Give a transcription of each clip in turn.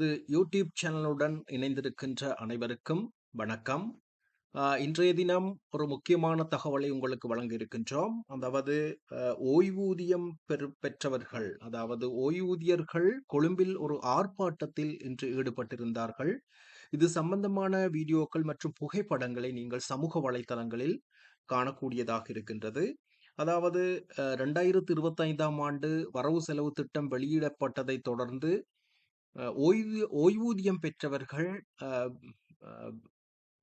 எமது யூடியூப் சேனலுடன் இணைந்திருக்கின்ற அனைவருக்கும் வணக்கம். இன்றைய தினம் ஒரு முக்கியமான தகவலை உங்களுக்கு வழங்க இருக்கின்றோம் அதாவது ஓய்வூதியம் பெறு பெற்றவர்கள் அதாவது ஓய்வூதியர்கள் கொழும்பில் ஒரு ஆர்ப்பாட்டத்தில் இன்று ஈடுபட்டிருந்தார்கள். இது சம்பந்தமான வீடியோக்கள் மற்றும் புகைப்படங்களை நீங்கள் சமூக வலைத்தளங்களில் காணக்கூடியதாக இருக்கின்றது. அதாவது ரெண்டாயிரத்தி ரெண்டாயிரத்து இருபத்தைந்தாம் ஆண்டு வரவு செலவு திட்டம் வெளியிடப்பட்டதை தொடர்ந்து ஓய்வு ஓய்வூதியம் பெற்றவர்கள்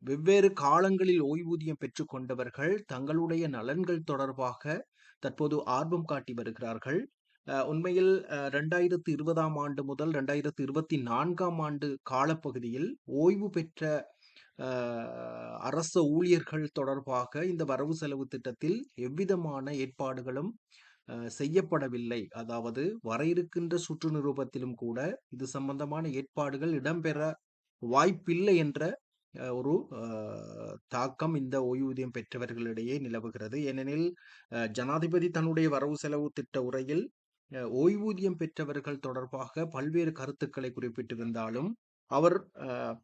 வெவ்வேறு காலங்களில் ஓய்வூதியம் பெற்றுக்கொண்டவர்கள் தங்களுடைய நலன்கள் தொடர்பாக தற்போது ஆர்வம் காட்டி வருகிறார்கள். உண்மையில் ரெண்டாயிரத்து இருபதாம் ஆண்டு முதல் ரெண்டாயிரத்து இருபத்தி நான்காம் ஆண்டு காலப்பகுதியில் ஓய்வு பெற்ற அரச ஊழியர்கள் தொடர்பாக இந்த வரவு செலவு திட்டத்தில் எவ்விதமான ஏற்பாடுகளும் செய்யப்படவில்லை. அதாவது வர இருக்கின்ற சுற்று நிரூபத்திலும் கூட இது சம்பந்தமான ஏற்பாடுகள் இடம்பெற வாய்ப்பில்லை என்ற ஒரு தாக்கம் இந்த ஓய்வூதியம் பெற்றவர்களிடையே நிலவுகிறது. ஏனெனில் ஜனாதிபதி தன்னுடைய வரவு செலவு திட்ட உரையில் ஓய்வூதியம் பெற்றவர்கள் தொடர்பாக பல்வேறு கருத்துக்களை குறிப்பிட்டிருந்தாலும் அவர்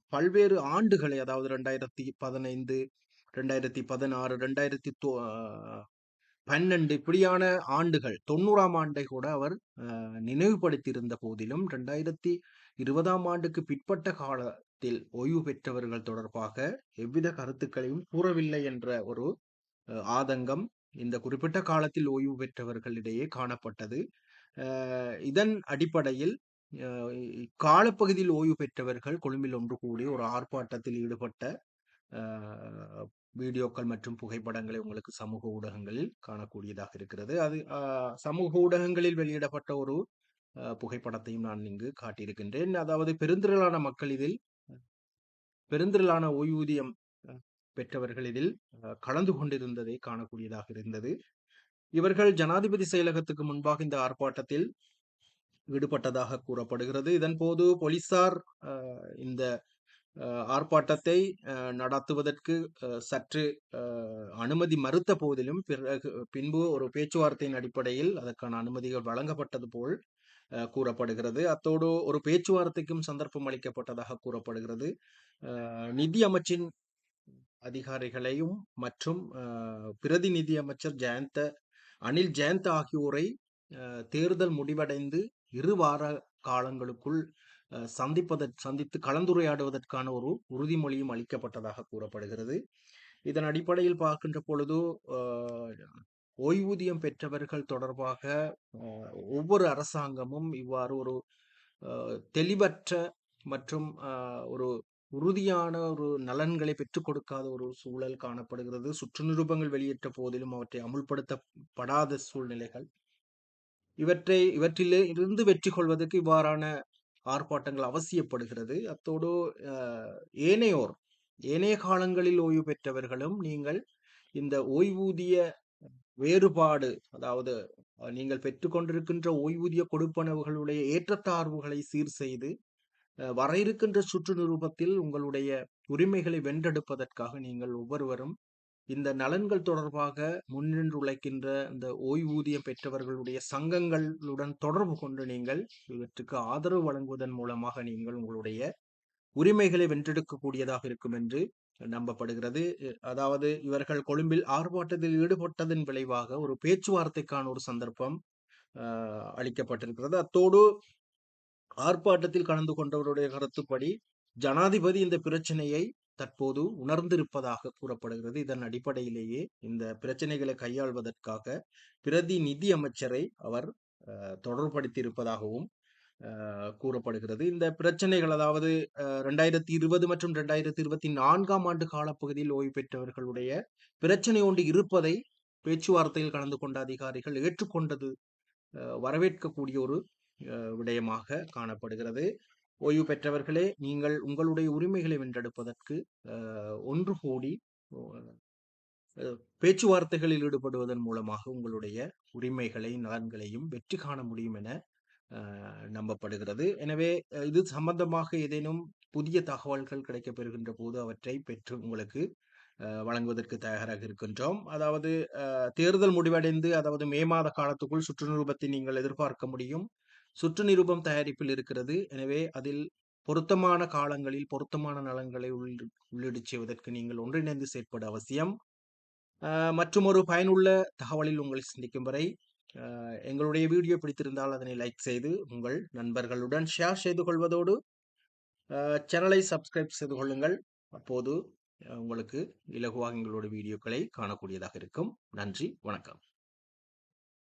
பல்வேறு ஆண்டுகளை அதாவது ரெண்டாயிரத்தி பதினைந்து ரெண்டாயிரத்தி பதினாறு ரெண்டாயிரத்தி பன்னெண்டு இப்படியான ஆண்டுகள் தொண்ணூறாம் ஆண்டை கூட அவர் நினைவுபடுத்தியிருந்த போதிலும் ரெண்டாயிரத்தி இருபதாம் ஆண்டுக்கு பிற்பட்ட காலத்தில் ஓய்வு பெற்றவர்கள் தொடர்பாக எவ்வித கருத்துக்களையும் கூறவில்லை என்ற ஒரு ஆதங்கம் இந்த குறிப்பிட்ட காலத்தில் ஓய்வு பெற்றவர்களிடையே காணப்பட்டது. இதன் அடிப்படையில் காலப்பகுதியில் ஓய்வு பெற்றவர்கள் கொழும்பில் ஒன்று கூடி ஒரு ஆர்ப்பாட்டத்தில் ஈடுபட்ட வீடியோக்கள் மற்றும் புகைப்படங்களை உங்களுக்கு சமூக ஊடகங்களில் காணக்கூடியதாக இருக்கிறது. அது சமூக ஊடகங்களில் வெளியிடப்பட்ட ஒரு அஹ், புகைப்படத்தையும் நான் இங்கு காட்டியிருக்கின்றேன். அதாவது பெருந்திரளான மக்கள் இதில் பெருந்திரளான ஓய்வூதியம் பெற்றவர்கள் இதில் அஹ், கலந்து கொண்டிருந்ததை காணக்கூடியதாக இருந்தது. இவர்கள் ஜனாதிபதி செயலகத்துக்கு முன்பாக இந்த ஆர்ப்பாட்டத்தில் ஈடுபட்டதாக கூறப்படுகிறது. இதன் போது போலீசார் இந்த ஆர்ப்பாட்டத்தை நடத்துவதற்கு சற்று அனுமதி மறுத்த போதிலும் பிறகு பின்பு ஒரு பேச்சுவார்த்தையின் அடிப்படையில் அதற்கான அனுமதிகள் வழங்கப்பட்டது போல் கூறப்படுகிறது. அத்தோடு ஒரு பேச்சுவார்த்தைக்கும் சந்தர்ப்பம் அளிக்கப்பட்டதாக கூறப்படுகிறது. நிதி அமைச்சின் அதிகாரிகளையும் மற்றும் பிரதிநிதி அமைச்சர் ஜெயந்த அனில் ஜெயந்த் ஆகியோரை தேர்தல் முடிவடைந்து இரு வார காலங்களுக்குள் சந்திப்பதற் சந்தித்து கலந்துரையாடுவதற்கான ஒரு உறுதிமொழியும் அளிக்கப்பட்டதாக கூறப்படுகிறது. இதன் அடிப்படையில் பார்க்கின்ற பொழுது ஓய்வூதியம் பெற்றவர்கள் தொடர்பாக ஒவ்வொரு அரசாங்கமும் இவ்வாறு ஒரு தெளிவற்ற மற்றும் ஒரு உறுதியான ஒரு நலன்களை பெற்றுக் கொடுக்காத ஒரு சூழல் காணப்படுகிறது. சுற்று நிரூபங்கள் வெளியிட்ட போதிலும் அவற்றை அமுல்படுத்தப்படாத சூழ்நிலைகள். இவற்றை இவற்றிலே இருந்து வெற்றி கொள்வதற்கு இவ்வாறான ஆர்ப்பாட்டங்கள் அவசியப்படுகிறது. அத்தோடு ஏனையோர் ஏனைய காலங்களில் ஓய்வு பெற்றவர்களும் நீங்கள் இந்த ஓய்வூதிய வேறுபாடு அதாவது நீங்கள் பெற்றுக்கொண்டிருக்கின்ற ஓய்வூதிய கொடுப்பனவுகளுடைய ஏற்றத்தாழ்வுகளை சீர் செய்து வர இருக்கின்ற சுற்று நிருபத்தில் உங்களுடைய உரிமைகளை வென்றெடுப்பதற்காக நீங்கள் ஒவ்வொருவரும் இந்த நலன்கள் தொடர்பாக முன்னின்று உழைக்கின்ற இந்த ஓய்வூதியம் பெற்றவர்களுடைய சங்கங்களுடன் தொடர்பு கொண்டு நீங்கள் இவற்றுக்கு ஆதரவு வழங்குவதன் மூலமாக நீங்கள் உங்களுடைய உரிமைகளை வென்றெடுக்கக்கூடியதாக இருக்கும் என்று நம்பப்படுகிறது. அதாவது இவர்கள் கொழும்பில் ஆர்ப்பாட்டத்தில் ஈடுபட்டதன் விளைவாக ஒரு பேச்சுவார்த்தைக்கான ஒரு சந்தர்ப்பம் அளிக்கப்பட்டிருக்கிறது. அத்தோடு ஆர்ப்பாட்டத்தில் கலந்து கொண்டவருடைய கருத்துப்படி ஜனாதிபதி இந்த பிரச்சனையை தற்போது உணர்ந்திருப்பதாக கூறப்படுகிறது. இதன் அடிப்படையிலேயே இந்த பிரச்சனைகளை கையாள்வதற்காக பிரதி நிதி அமைச்சரை அவர் தொடர்படுத்தியிருப்பதாகவும் கூறப்படுகிறது. இந்த பிரச்சனைகள் அதாவது ரெண்டாயிரத்தி இருபது மற்றும் ரெண்டாயிரத்தி இருபத்தி நான்காம் ஆண்டு காலப்பகுதியில் ஓய்வு பெற்றவர்களுடைய பிரச்சனை ஒன்று இருப்பதை பேச்சுவார்த்தையில் கலந்து கொண்ட அதிகாரிகள் ஏற்றுக்கொண்டது வரவேற்கக்கூடிய ஒரு விடயமாக காணப்படுகிறது. ஓய்வு பெற்றவர்களே நீங்கள் உங்களுடைய உரிமைகளை வென்றெடுப்பதற்கு அஹ், ஒன்று கூடி அஹ், பேச்சுவார்த்தைகளில் ஈடுபடுவதன் மூலமாக உங்களுடைய உரிமைகளை நலன்களையும் வெற்றி காண முடியும் என நம்பப்படுகிறது. எனவே இது சம்பந்தமாக ஏதேனும் புதிய தகவல்கள் கிடைக்கப்பெறுகின்ற போது அவற்றை பெற்று உங்களுக்கு அஹ், வழங்குவதற்கு தயாராக இருக்கின்றோம். அதாவது அஹ், தேர்தல் முடிவடைந்து அதாவது மே மாத காலத்துக்குள் சுற்றுநிரூபத்தை நீங்கள் எதிர்பார்க்க முடியும். சுற்று நிரூபம் தயாரிப்பில் இருக்கிறது. எனவே அதில் பொருத்தமான காலங்களில் பொருத்தமான நலன்களை உள்ளிடு செய்வதற்கு நீங்கள் ஒன்றிணைந்து செயற்பட அவசியம். மற்றும் ஒரு பயனுள்ள தகவலில் உங்களை சந்திக்கும் வரை எங்களுடைய வீடியோ பிடித்திருந்தால் அதனை லைக் செய்து உங்கள் நண்பர்களுடன் ஷேர் செய்து கொள்வதோடு சேனலை சப்ஸ்கிரைப் செய்து கொள்ளுங்கள். அப்போது உங்களுக்கு இலகுவாக எங்களோட வீடியோக்களை காணக்கூடியதாக இருக்கும். நன்றி வணக்கம்.